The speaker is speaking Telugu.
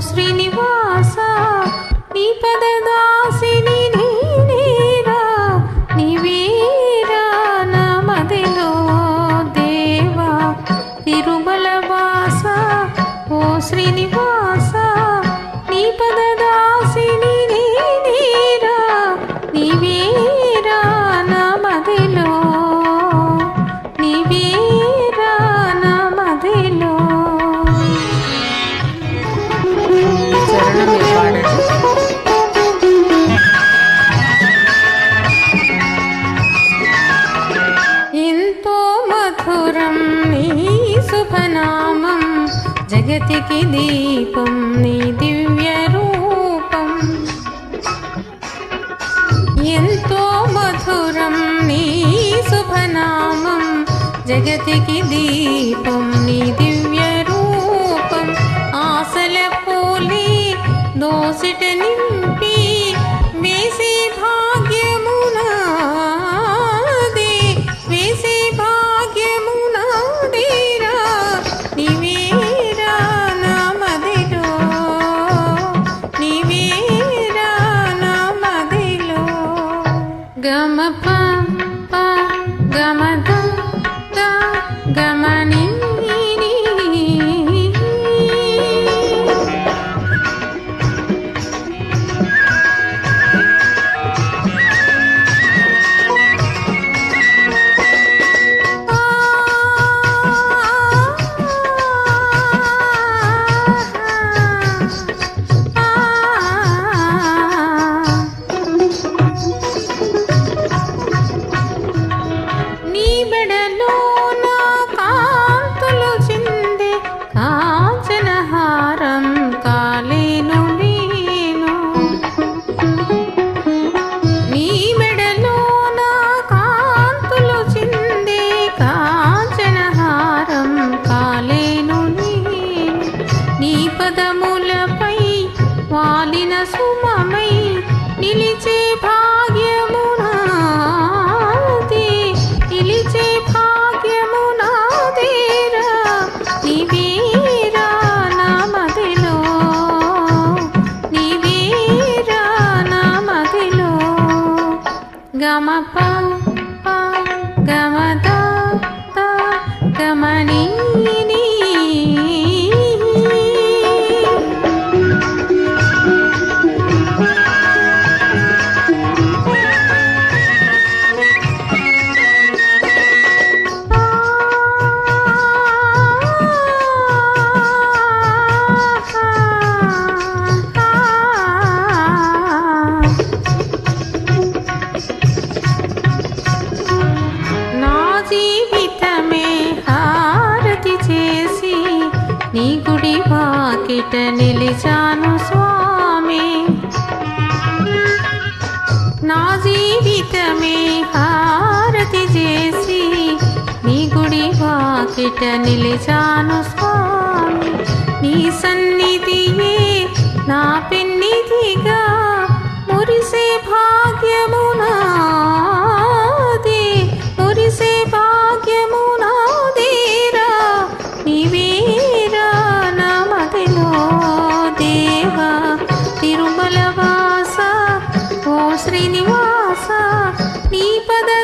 శ్రీనివాస నీ పదదాసిని నేనేరా నీవేరా నా మదిలో దేవా తిరుమల వాస ఓ శ్రీనివాస శుభనామం జగతికి దీపం నీ దివ్య రూపం. ఎంతో మధురం నీ శుభనామం జగతికి దీపం నీ దివ్య రూపం. ఆశల పోలి దోసిట నింపి వేసి భా గమ నీ పదములపై వాలిన సుమమై నిలిచే భాగ్యమునాదే నిలిచే భాగ్యమునాదేరా నీవేరా నా మదిలో నీవేరా నా మదిలో గమ ప గమ ద ద వాకిట నిలిచాను స్వామి. నా జీవితమే హారతి చేసి నీ గుడి వాకిట నిలిచాను స్వామి. నీ సన్నిధియే నా పెన్నిధిగా limpa da